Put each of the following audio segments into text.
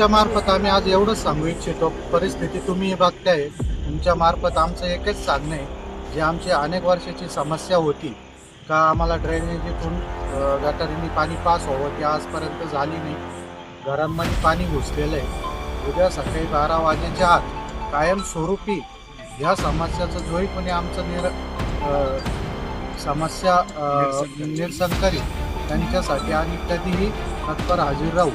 तुमच्या मार्फत आम्ही आज एवढंच सांगू इच्छितो. परिस्थिती तुम्ही बघताय. तुमच्या मार्फत आमचं एकच सांगणं आहे. जी आमची अनेक वर्षाची समस्या होती. का आम्हाला ड्रेनेजीतून गटारीने पाणी पास व्हावं ती आजपर्यंत झाली नाही. घरांमध्ये पाणी घुसलेलं आहे. उद्या सकाळी बारा वाजेच्या आत कायमस्वरूपी ह्या समस्याचं जोईपणे आमचं निर समस्या निरसन करेल त्यांच्यासाठी आणि कधीही तत्पर हजर राहू.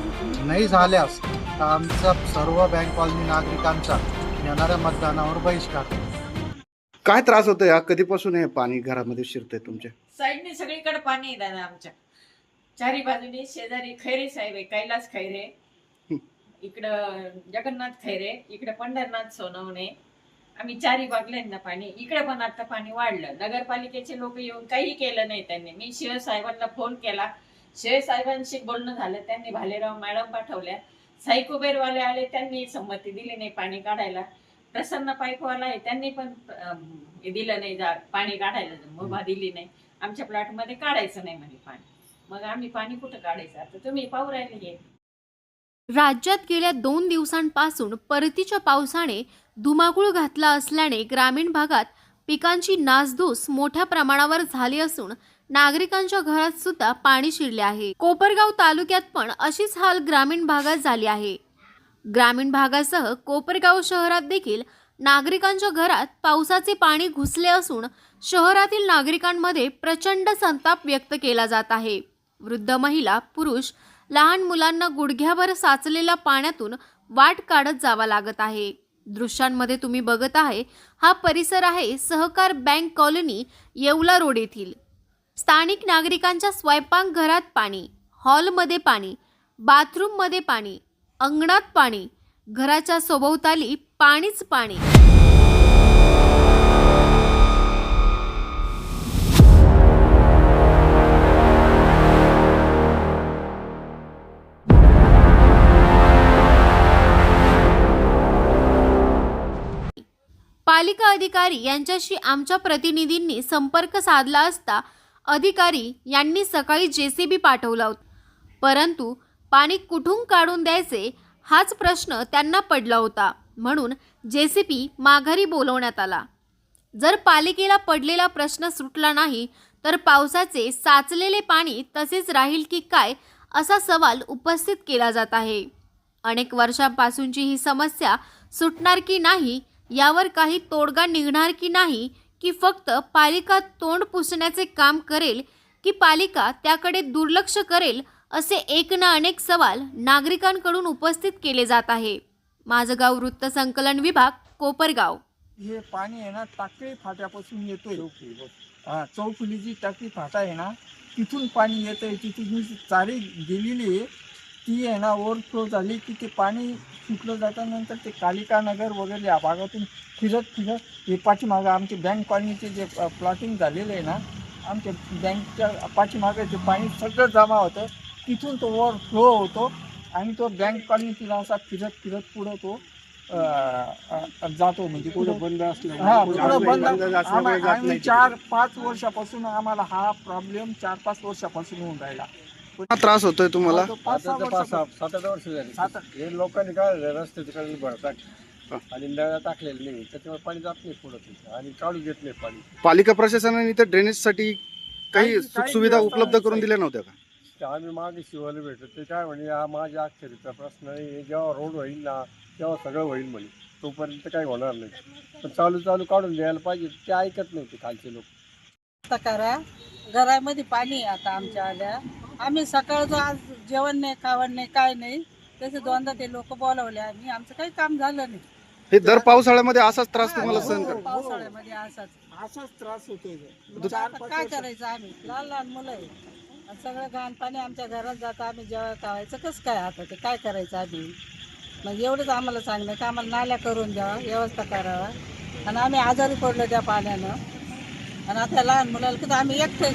नाही झाल्यास आमचा सर्व बँक कॉलनी नागरिकांचा येणाऱ्या मतदानावर बहिष्कार. काय त्रास होतोय? हा कधीपासून हे पाणी घरामध्ये शिरतंय तुमच्या? साईडने सगळीकडे पाणी आहे दादा आमच्या. चारी बाजूने शेजारी खैरे साहेब आहे कैलास खैरे. इकडं जगन्नाथ खैरे इकडे पंढरनाथ सोनवणे. आम्ही चारी बागल्यांना पाणी इकडे पण आता पाणी वाढलं. नगरपालिकेचे लोक येऊन काही केलं नाही त्यांनी. मी शिव साहेबांना फोन केला. शिव साहेबांशी बोलणं झालं त्यांनी भालेराव मॅडम पाठवल्या. साई कुबेरवाले आले त्यांनी संमती दिली नाही पाणी काढायला. प्रसन्न पाईपवाला आहे त्यांनी पण दिलं नाही जा पाणी काढायला मुभा दिली नाही. आमच्या प्लॉटमध्ये काढायचं नाही म्हणे पाणी. मग आम्ही पाणी कुठं काढायचं? आता तुम्ही पाहू राहिले हे. राज्यात गेल्या दोन दिवसांपासून परतीच्या पावसाने धुमाकूळ घातला असल्याने ग्रामीण भागात पिकांची नासधूस मोठ्या प्रमाणावर झाली असून नागरिकांच्या घरात सुद्धा पाणी शिरले आहे. कोपरगाव तालुक्यात पण अशीच हाल ग्रामीण भागात झाली आहे. ग्रामीण भागासह कोपरगाव शहरात देखील नागरिकांच्या घरात पावसाचे पाणी घुसले असून शहरातील नागरिकांमध्ये प्रचंड संताप व्यक्त केला जात आहे. वृद्ध महिला पुरुष लहान मुलांना गुडघ्यावर साचलेल्या पाण्यातून वाट काढत जावा लागत आहे. दृश्यांमध्ये तुम्ही बघत आहे हा परिसर आहे सहकार बँक कॉलनी येवला रोड येथील. स्थानिक नागरिकांच्या स्वयंपाकघरात पाणी हॉलमध्ये पाणी बाथरूममध्ये पाणी अंगणात पाणी घराच्या सभोवताली पाणीच पाणी. पालिका अधिकारी यांच्याशी आमच्या प्रतिनिधींनी संपर्क साधला असता अधिकारी यांनी सकाळी जेसीबी पाठवला होता. परंतु पाणी कुठून काढून द्यायचे हाच प्रश्न त्यांना पडला होता. म्हणून जेसीबी माघारी बोलवण्यात आला. जर पालिकेला पडलेला प्रश्न सुटला नाही तर पावसाचे साचलेले पाणी तसेच राहील की काय असा सवाल उपस्थित केला जात आहे. अनेक वर्षांपासूनची ही समस्या सुटणार की नाही यावर काही तोडगा निघणार की नाही की फक्त पालिका तोंड पुसण्याचे काम करेल की पालिका त्याकडे दुर्लक्ष करेल असे एक ना अनेक सवाल नागरिकांकडून उपस्थित केले जात आहे. माझं गाव वृत्त संकलन विभाग कोपरगाव. हे पाणी आहे ना टाकळी फाट्यापासून येतोय. हा चौफुलीची टाकळी फाटा आहे ना तिथून पाणी येतंय तिथून चारी गेलेली आहे. ती आहे ना ओव्हरफ्लो झाली की ते पाणी सुटलं जातं नंतर ते कालिका नगर वगैरे या भागातून फिरत फिरत हे पाठीमागं आमचे बँक कॉलनीचे जे प्लॉटिंग झालेलं आहे ना आमच्या बँकच्या पाठीमागं जे पाणी सगळं जमा होतं तिथून तो ओव्हरफ्लो होतो आणि तो बँक कॉलनीतील असा फिरत फिरत पुढं तो जातो म्हणजे पुढं बंद हा पुढं बंद आम्ही चार पाच वर्षापासून आम्हाला हा प्रॉब्लेम चार पाच वर्षापासून होऊन राहिला. त्रास होतोय तुम्हाला? तो पाच सहा आता पाच सहा सात आठ वर्ष झाली. सात- हे लोकांनी काय रस्ते तिकडे हा. भरतात आणि नळ्या टाकलेले नाही त्याच्यामुळे पाणी जात नाही पुढं तिथं. आणि काढून घेत नाही पाणी. पालिका प्रशासनाने इथं ड्रेनेजसाठी काही काही- काही उपलब्ध करून दिल्या नव्हत्या का? ते आम्ही मागे शिवायला भेटतो ते काय म्हणे हा माझ्या अक्षरीचा प्रश्न आहे. हे जेव्हा रोड होईल ना तेव्हा सगळं होईल म्हणे. तोपर्यंत काही होणार नाही. पण चालू चालू काढून द्यायला पाहिजे. ते ऐकत नाही ते खालचे लोक. आता करा. घरामध्ये पाणी आहे आता आमच्या आल्या. आम्ही सकाळचं आज जेवण नाही खावण नाही काय नाही. तसे दोनदा ते लोक बोलावले आम्ही. आमचं काही काम झालं नाही. हे दर पावसाळ्यामध्ये असाच त्रास तुम्हाला हो, सहन कर पावसाळ्यामध्ये असाच. असाच त्रास होतोय. मग चार आता काय करायचं आम्ही? लहान लहान मुलं आहे. आणि सगळं घाण पाणी आमच्या घरात जातं. आम्ही जेव्हा खावायचं. कसं काय आता ते? काय करायचं आम्ही? मग एवढंच आम्हाला सांगणं. की आम्हाला नाल्या करून द्यावा व्यवस्था करावा. आणि आम्ही आजारी पडलो त्या पाण्यानं. आणि आता लहान मुलाला किती आम्ही एकटे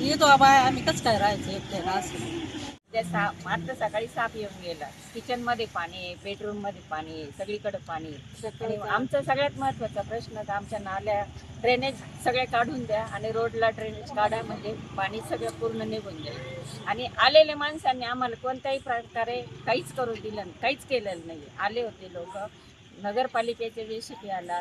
येतो बाबा आम्ही कसं काय राहायचं एकटे असं. त्या साप आता सकाळी साप येऊन गेला. किचनमध्ये पाणी आहे बेडरूममध्ये पाणी आहे सगळीकडे पाणी आहे. आणि आमचा सगळ्यात महत्त्वाचा प्रश्न तर आमच्या नाल्या ड्रेनेज सगळे काढून द्या आणि रोडला ड्रेनेज काढा म्हणजे पाणी सगळं पूर्ण निघून जाईल. आणि आलेल्या माणसांनी आम्हाला कोणत्याही प्रकारे काहीच करू दिलं नाही, काहीच केलेलं नाही आले होते लोक. नगरपालिकेचे जेसीपी आला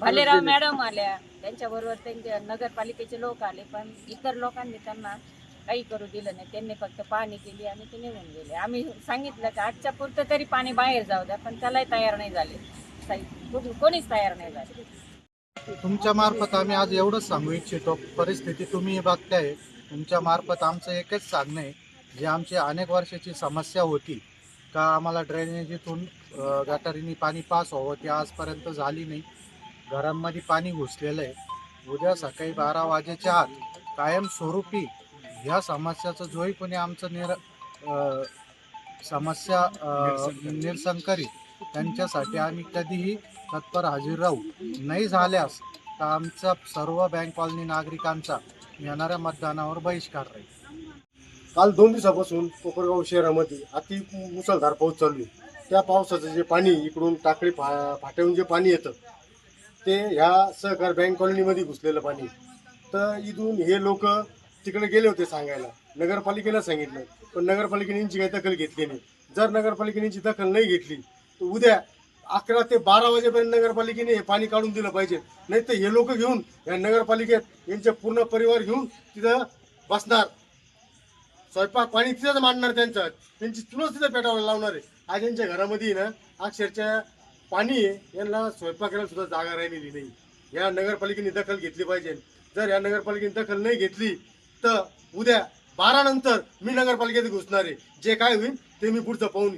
भालेराव. मॅडम आल्या. त्यांच्याबरोबर त्यांच्या नगरपालिकेचे लोक आले पण इतर लोकांनी त्यांना काही करू दिलं नाही. त्यांनी फक्त पाणी केली आणि ते निघून गेले. आम्ही सांगितलं की आजच्या पुरतं तरी पाणी बाहेर जाऊ द्या पण त्यालाही तयार नाही झाले. कोणीच तयार नाही झाले. तुमच्या मार्फत आम्ही आज एवढंच सांगू इच्छितो. परिस्थिती तुम्ही बघताय. तुमच्या मार्फत आमचं एकच सांगणं आहे. जी आमची अनेक वर्षाची समस्या होती का आम्हाला ड्रेनेजीतून गटारीने पाणी पास व्हावं ती आजपर्यंत झाली नाही. घरांमध्ये पाणी घुसलेलं आहे. उद्या सकाळी बारा वाजेच्या आत कायमस्वरूपी ह्या समस्याचं जोही कोणी आमचं निर समस्या निरसन करीत त्यांच्यासाठी आम्ही कधीही तत्पर हजर राहू. नाही झाल्यास तर आमचा सर्व बँक कॉलनी नागरिकांचा येणाऱ्या मतदानावर बहिष्कार राहील. काल दोन दिवसापासून कोपरगाव शहरामध्ये अति मुसळधार पाऊस चालू आहे. त्या पावसाचं जे पाणी इकडून टाकळी फा फाट्याहून जे पाणी येतं ते ह्या सहकार बँक कॉलनीमध्ये घुसलेलं पाणी. तर इथून हे लोक तिकडे गेले होते सांगायला. नगरपालिकेला सांगितलं पण नगरपालिकेने यांची काही दखल घेतली नाही. जर नगरपालिकेने यांची दखल नाही घेतली तर उद्या अकरा ते बारा वाजेपर्यंत नगरपालिकेने हे पाणी काढून दिलं पाहिजे. नाही तर हे लोक घेऊन या नगरपालिकेत यांचे पूर्ण परिवार घेऊन तिथं बसणार. स्वयंपाक पाणी तिथंच मांडणार त्यांचं. त्यांची चुलच तिथं पेटावर लावणार आहे. आज यांच्या घरामध्ये ना अक्षरच्या पाणी आहे. यांना स्वयंपाक करायला सुद्धा जागा राहिलेली नाही. या नगरपालिकेने दखल घेतली पाहिजे. जर या नगरपालिकेने दखल नाही घेतली तर उद्या बारा नंतर मी नगरपालिकेत घुसणार आहे. जे काय होईल ते मी पुढचं पाहून